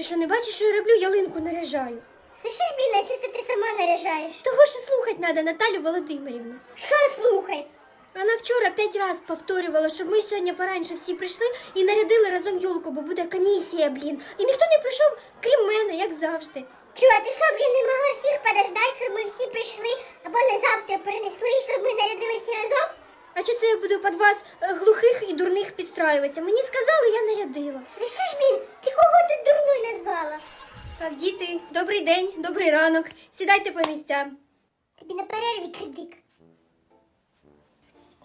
Ти що, не бачиш, що я роблю? Ялинку наряжаю. Слышиш, блін, а що це ти сама наряжаєш? Того ж і слухать надо, Наталю Володимирівну. Що слухать? Вона вчора п'ять раз повторювала, щоб ми сьогодні пораньше всі прийшли і нарядили разом йолку, бо буде комісія, блін. І ніхто не прийшов, крім мене, як завжди. Чо, а ти що, блін, не могла всіх подождати, щоб ми всі прийшли, або на завтра перенесли, щоб ми нарядили всі разом? А чи це я буду під вас е, глухих і дурних підстраюватися? Мені сказали, я нарядила. Слышиш, блін, ти кого тут дурною назвала? Так, діти, добрий день, добрий ранок. Сідайте по місцям. Тобі на перерві кредик.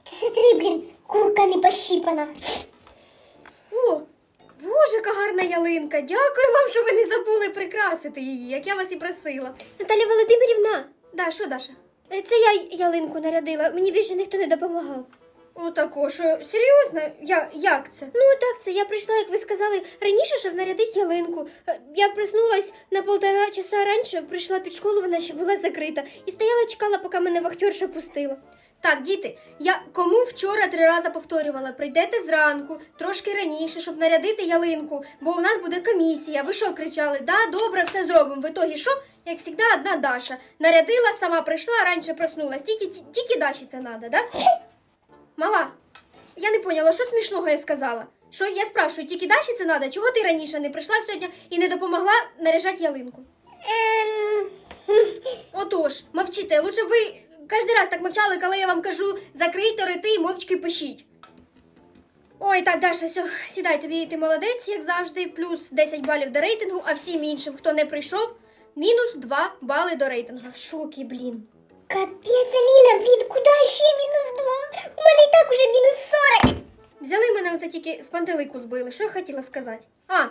Ти смотри, блін, курка не пощипана. О, боже, яка гарна ялинка. Дякую вам, що ви не забули прикрасити її, як я вас і просила. Наталя Володимирівна. Да, що, Даша? Е, Це я ялинку нарядила, мені більше ніхто не допомагав. О, тако, що серйозно? Я, як це? Ну так, це я прийшла, як ви сказали, раніше, щоб нарядити ялинку. Я проснулась на полтора часа раніше, прийшла під школу, вона ще була закрита, і стояла, чекала, поки мене вахтерша пустила. Так, діти, я кому вчора три рази повторювала, прийдете зранку, трошки раніше, щоб нарядити ялинку, бо у нас буде комісія. Ви що кричали? Да, добре, все зробимо. В ітогі що? Як завжди, одна Даша. Нарядила, сама прийшла, раніше проснулась. Тільки, тільки Даші це надо, да? Мала, я не поняла, що смішного я сказала. Що я спрашиваю, тільки Даші це надо? Чого ти раніше не прийшла сьогодні і не допомогла наряжати ялинку? Ем... Отож, мовчите, лучше ви кожен раз так мовчали, коли я вам кажу закрийте роти і мовчки пишіть. Ой, так, Даша, все, сідай, тобі ти молодець, як завжди, плюс 10 балів до рейтингу, а всім іншим, хто не прийшов, мінус 2 бали до рейтингу. Я В шокі, блін. Капець, Аліна, блін, тільки з пантелику збили. Що я хотіла сказати? А,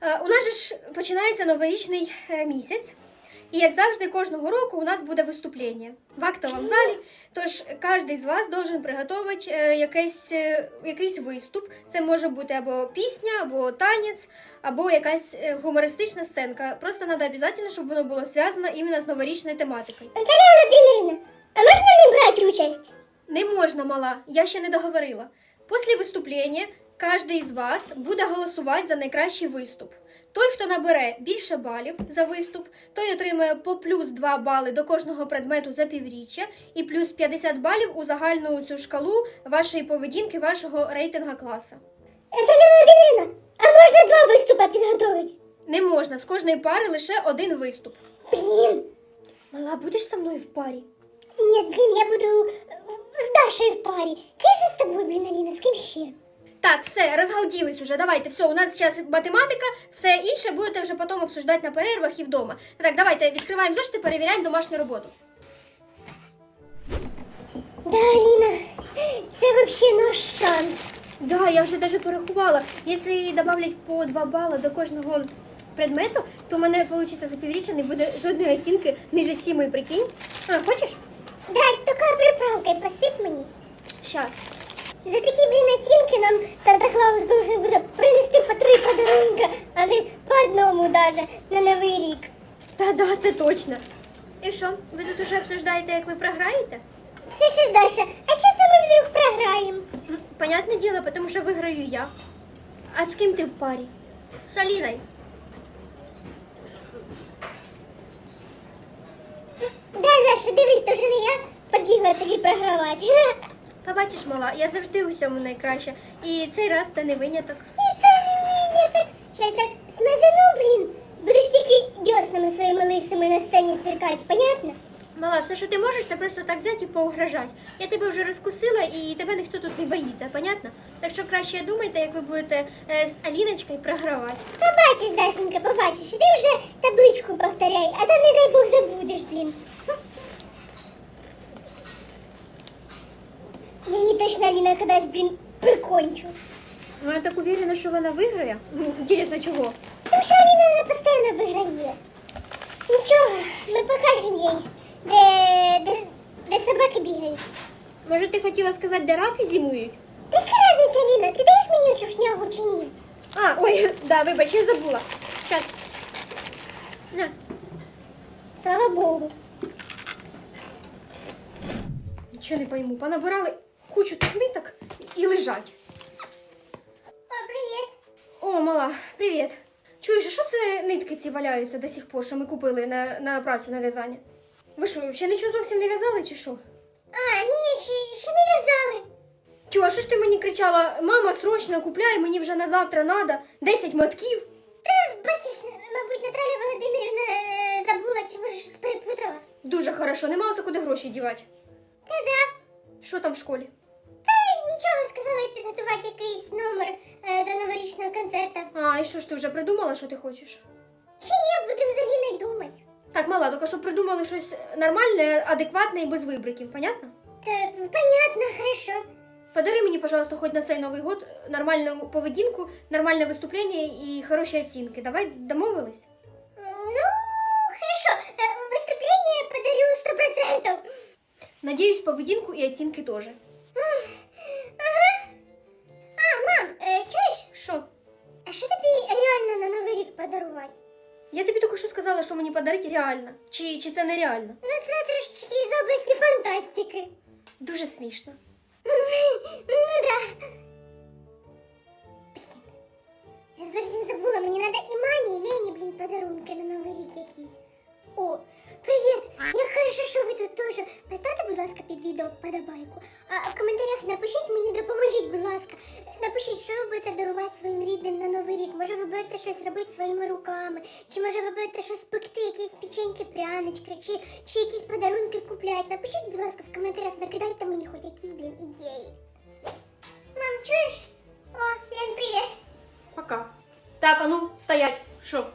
е, у нас же ж починається новорічний е, місяць. І як завжди, кожного року у нас буде виступлення в актовому залі. Тож кожен з вас должен приготувати е, якийсь, якийсь виступ. Це може бути або пісня, або танець, або якась гумористична сценка. Просто треба обов'язково, щоб воно було зв'язано іменно з новорічною тематикою. Наталя Володимирівна, а можна не брати участь? Не можна, мала, я ще не договорила. Після виступлення кожен із вас буде голосувати за найкращий виступ. Той, хто набере більше балів за виступ, той отримує по плюс 2 бали до кожного предмету за півріччя і плюс 50 балів у загальну цю шкалу вашої поведінки, вашого рейтинга класу. Наталя Володимирівна, а можна два виступи підготовити? Не можна з кожної пари лише один виступ. Блін, Мала, будеш зі мною в парі? ні, блін, я буду з Дашею в парі. Конечно, з тобою, блін, Аліна, з ким ще? Так, все, розгалділись уже. Давайте, все, у нас зараз математика, все інше будете вже потім обсуждати на перервах і вдома. Так, давайте відкриваємо зошити, перевіряємо домашню роботу. Да, Аліна, це вообще наш шанс. Да, я вже даже порахувала. Якщо додавлять по 2 бали до кожного предмету, то в мене вийде за півріччя не буде жодної оцінки ниже сімої, прикинь. А, хочеш? Да, посип мені. Щас. За такі, блін, оцінки нам Санта Клаус должен буде принести по три подарунка, а не по одному даже на Новий рік. Та да, це точно. І що, ви тут уже обсуждаєте, як ви програєте? Слышиш, Даша, а чи це ми вдруг програємо? Понятне діло, тому що виграю я. А з ким ти в парі? З Аліною. Да, Даша, дивись, то що не я побігла тобі програвати. Побачиш, мала, я завжди у всьому найкраща. І цей раз це не виняток. І це не виняток. Щас я смазану, блін. Будеш тільки дьоснами своїми лисими на сцені сверкати, понятно? Мала, все, що ти можеш, це просто так взяти і поугрожати. Я тебе вже розкусила і тебе ніхто тут не боїться, понятно? Так що краще думайте, як ви будете е, з Аліночкою програвати. Побачиш, Дашенька, побачиш. Ти вже табличку повторяй, а то не дай Бог забудеш, блін. Я її точно, Аліна, кудись, блін, прикончу. Ну, я так уверена, що вона виграє. Ну, інтересно, чого? Тому що Аліна вона постійно виграє. Нічого, ми покажемо їй, де, де, де собаки бігають. Може, ти хотіла сказати, де раки зимують? Та яка разниця, Аліна, ти даєш мені цю шнягу чи ні? А, ой, да, вибач, я забула. Щас. На. Слава Богу. Нічого не пойму. Понабирали кучу тих ниток і лежать. О, привіт. О, мала, привіт. Чуєш, а що це нитки ці валяються до сих пор, що ми купили на, на працю на в'язання? Ви що, ще нічого зовсім не в'язали чи що? А, ні, ще, ще не в'язали. Тю, а що ж ти мені кричала, мама, срочно купляй, мені вже на завтра надо 10 мотків. Та, бачиш, мабуть, Наталя Володимирівна е, забула, чи може щось перепутала. Дуже хорошо, нема оце куди гроші дівати. Та да. Що там в школі? Нічого, сказала підготувати якийсь номер е, до новорічного концерту. А, і що ж ти вже придумала, що ти хочеш? Ще ні, будемо за Ліною думати. Так, мала, тільки щоб придумали щось нормальне, адекватне і без вибриків, понятно? Та, понятно, хорошо. Подари мені, пожалуйста, хоч на цей Новий год нормальну поведінку, нормальне виступлення і хороші оцінки. Давай домовились? Ну, хорошо. Е, Выступление подарю 100%. Надіюсь, поведінку і оцінки теж. подарувати? Я тобі тільки що сказала, що мені подарити реально. Чи, чи це нереально? Ну, це трошечки з області фантастики. Дуже смішно. Ну да. Блін. Я зовсім забула, мені треба і мамі, і Лені, блін, подарунки на Новий рік якісь. О, привіт! Як хорошо, що ви тут теж. Поставте, будь відео вподобайку. А в коментарях напишіть мені, допоможіть, будь ласка. Напишіть, що ви будете дарувати своїм рідним на Новий рік. Може, ви будете щось робити своїми руками, чи може ви будете щось пекти, якісь печеньки, прянички, чи, чи якісь подарунки купляти. Напишіть, будь ласка, в коментарях, накидайте мені хоч якісь, блін, ідеї. Мам, чуєш? О, Лен, привіт. Пока. Так, а ну, стоять. Що?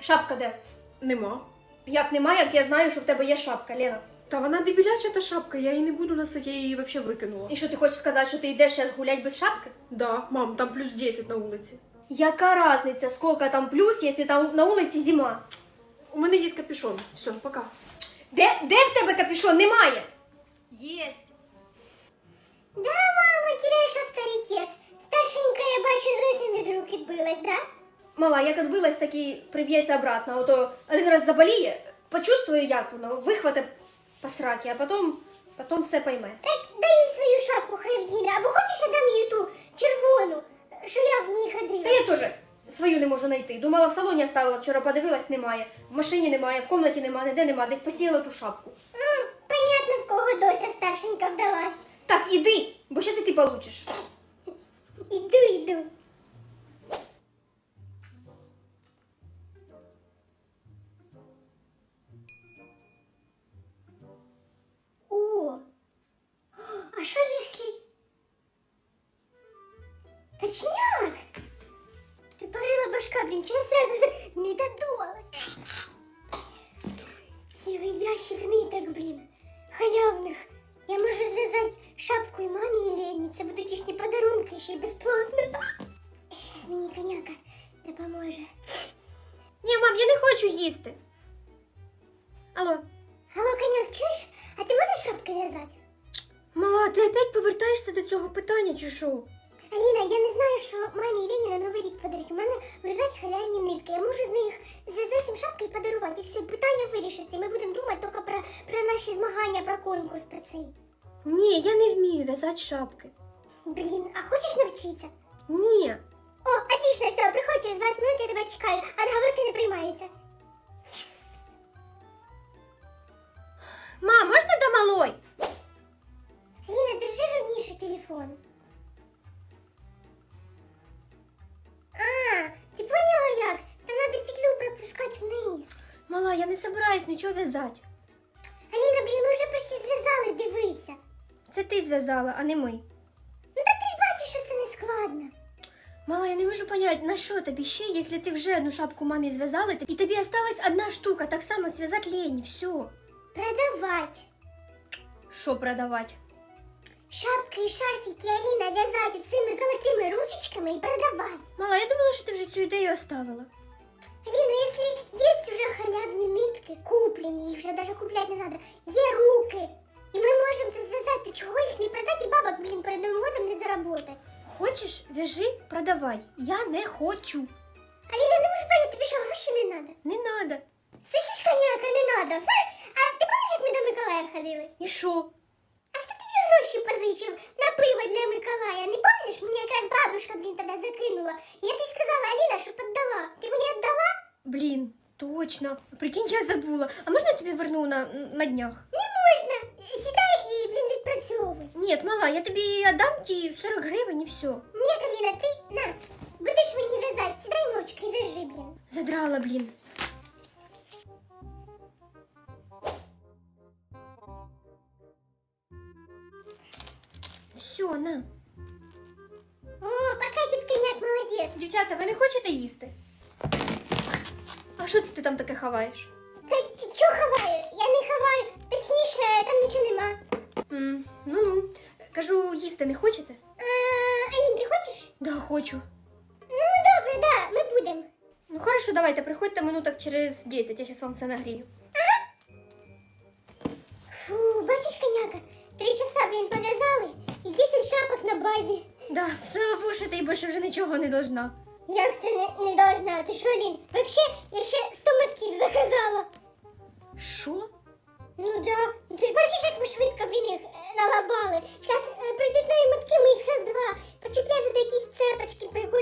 Шапка де? Нема. Як нема, як я знаю, що в тебе є шапка, Лена. Та вона дебіляча та шапка, я її не буду носити, я її взагалі викинула. І що ти хочеш сказати, що ти йдеш зараз гулять без шапки? Да, мам, там плюс 10 на вулиці. Яка разниця, скільки там плюс, якщо там на вулиці зима? У мене є капюшон. Все, пока. Де, де в тебе капюшон? Немає. Єсть. Да, мама, теряєш авторитет. Старшенька, я бачу, зовсім від рук відбилась, да? Мала, як відбилась, так і приб'ється обратно. Ото один раз заболіє, почувствує, як воно, вихвате по сраки, а потім, потім все пойме. Так дай свою шапку, хай вдіне. Або хочеш я дам їй ту червону, що я в ній Та ходила. я теж свою не можу знайти. Думала, в салоні оставила, вчора подивилась, немає. В машині немає, в кімнаті немає, ніде немає, десь посіяла ту шапку. М, понятно, в кого доця старшенька вдалась. Так, іди, бо щас і ти получиш. Іду, іду. Парила башка, блін, чого сразу не додумалась? Цілий ящик ниток, блін, халявних. Я можу зв'язати шапку і мамі і Лені. Це будуть їхні подарунки ще й безплатно. Щас мені коняка допоможе. Ні, мам, я не хочу їсти. Алло, Алло, коняк, чуєш? А ти можеш шапки в'язати? мала, ти опять повертаєшся до цього питання, чи що? Аліна, я не знаю, що мамі Лені на Новий рік подарить. У мене лежать халявні нитки. Я можу з них зв'язати їм шапки і подарувати. І все, питання вирішиться. І ми будемо думати тільки про, про наші змагання, про конкурс, про цей. Ні, я не вмію в'язати шапки. Блін, а хочеш навчитися? Ні. О, отлично, все, приходь через 20 минут, я тебе чекаю. Отговорки не приймаються. Мам, можна до малой? Ліна, держи ровніше телефон. Собираюсь нічого в'язати. Аліна, блін, ми вже почти зв'язали, дивися. Це ти зв'язала, а не ми. Ну так ти ж бачиш, що це не складно. Мала, я не можу понять, на що тобі ще, якщо ти вже одну шапку мамі зв'язала, і тобі осталась одна штука, так само зв'язати лені, все. Продавати. Що продавати? Шапки і шарфики Аліна в'язати цими золотими ручечками і продавати. Мала, я думала, що ти вже цю ідею оставила. Аліна, якщо є вже халявні нитки, куплені, їх вже навіть купляти не треба, є руки. І ми можемо це зв'язати, то чого їх не продати і бабок, блін, перед Новим годом не заработати. Хочеш, в'яжи, продавай. Я не хочу. Аліна, не можеш понять, тобі що гроші не треба? Не надо. Слышиш, коняка, не треба. А ти пам'ятаєш, як ми до Миколая ходили? І що? гроші позичив на пиво для Миколая. Не пам'ятаєш, мені якраз бабушка, блін, тоді закинула. Я тобі сказала, Аліна, щоб віддала. Ти мені віддала? Блін, точно. Прикинь, я забула. А можна я тобі верну на, на днях? Не можна. Сідай і, блін, відпрацьовуй. Ні, мала, я тобі отдам ті 40 гривень і все. Ні, Аліна, ти на. Будеш мені в'язати, сідай мовчки і в'яжи, блін. Задрала, блін. Все, на. О, пока дівканяк молодець. Дівчата, ви не хочете їсти? А що це ти там таке ховаєш? Та чо ховаю? Я не ховаю. Точніше, там нічого нема. М, Ну-ну. Кажу, їсти не хочете? А, Алін, ти хочеш? Да, хочу. Ну, добре, да, ми будемо. Ну хорошо, давайте, приходьте минуток через 10, я сейчас вам все нагрію. Фу, бачиш, коняка, три часа, блін, пов'язали 10 шапок на базі. Да, слава Богу, що ти більше вже нічого не должна. Як це не, не должна? Ти що, Лін? Вообще, я ще 100 метків заказала. Що? Ну да. Ну ти ж бачиш, як ми швидко, блін, їх е, налабали. Зараз е, прийдуть нові метки, ми їх раз-два. Почепляю до якісь цепочки прикольні,